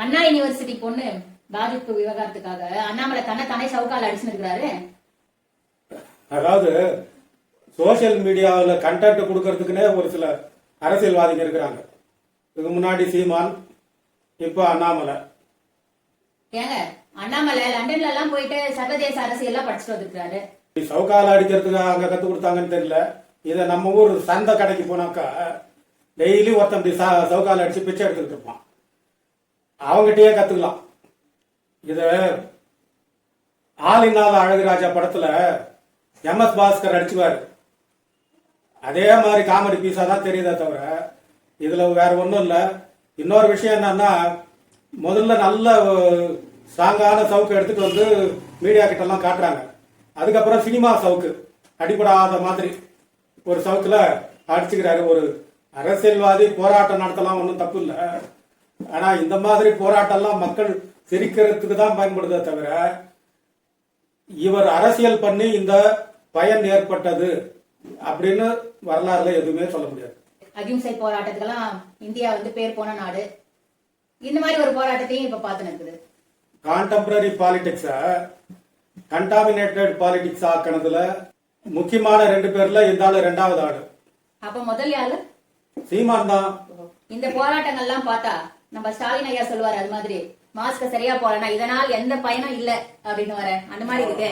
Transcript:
அண்ணா university பொண்ணு பாதிப்பு விவகாரத்துக்காக அண்ணாமலை தன்னை தானே சவுக்கால் அடிச்சுன்னு இருக்கிறாரு அதாவது சோஷியல் மீடியாவில் கண்டென்ட் கொடுக்கறதுக்குனே ஒரு சில அரசியல்வாதிகள் இருக்கிறாங்க. இதுக்கு முன்னாடி சீமான் இப்போ அண்ணாமலை. ஏங்க அண்ணாமலை லண்டன்ல எல்லாம் போயிட்டு சர்வதேச அரசியல் எல்லாம் படிச்சுட்டு வந்திருக்காரு சவுக்கால அடிக்கிறதுக்கு அங்க கத்து கொடுத்தாங்கன்னு தெரியல. இதை நம்ம ஊர் சந்தை கடைக்கு போனாக்கா டெய்லி ஒருத்தன் இப்படி சவுக்கால அடிச்சு பிச்சை எடுத்துக்கிட்டு இருப்பான். அவங்ககிட்டயே கத்துக்கலாம். இது ஆலிநாத அழகுராஜா படத்துல எம் எஸ் பாஸ்கர் அடிச்சுவாரு அதே மாதிரி காமெடி பீஸா தான் தெரியுதே தவிர இதுல வேற ஒன்றும் இல்லை. இன்னொரு விஷயம் என்னன்னா முதல்ல நல்ல ஸ்ட்ராங்கான சவுக்கு எடுத்துட்டு வந்து மீடியா கிட்ட எல்லாம் காட்டுறாங்க. அதுக்கப்புறம் சினிமா சவுக்கு அடிபடாத மாதிரி ஒரு சவுக்குல அடிச்சுக்கிறாரு. ஒரு அரசியல்வாதி போராட்டம் நடத்தலாம் ஒன்றும் தப்பு இல்லை. ஆனா இந்த மாதிரி போராட்டம்லாம் மக்கள் சிரிக்கிறதுக்கு தான் பயன்படுதே தவிர இவர் அரசியல் பண்ணி இந்த பயன் ஏற்பட்டது அப்படின்னு வரலாறுல எதுவுமே சொல்ல முடியாது. அகிம்சை போராட்டத்துக்கெல்லாம் இந்தியா வந்து பேர் போன நாடு. இந்த மாதிரி ஒரு போராட்டத்தையும் இப்ப பார்த்துன்னு இருக்குது கான்டெம்பரரி பாலிடிக்ஸ கண்டாமினேட்டட் பாலிடிக்ஸ் ஆக்கினதுல முக்கியமான ரெண்டு பேர்ல இந்த ஆளு ரெண்டாவது ஆளு. அப்ப முதல் யாரு? சீமான் தான். இந்த போராட்டங்கள்லாம் பார்த்தா நம்ம ஸ்டாலின் ஐயா சொல்லுவாரு அது மாதிரி மாஸ்க் சரியா போடனா இதனால் எந்த பயனும் இல்ல அப்படின்னு வர அந்த மாதிரி இருக்கு.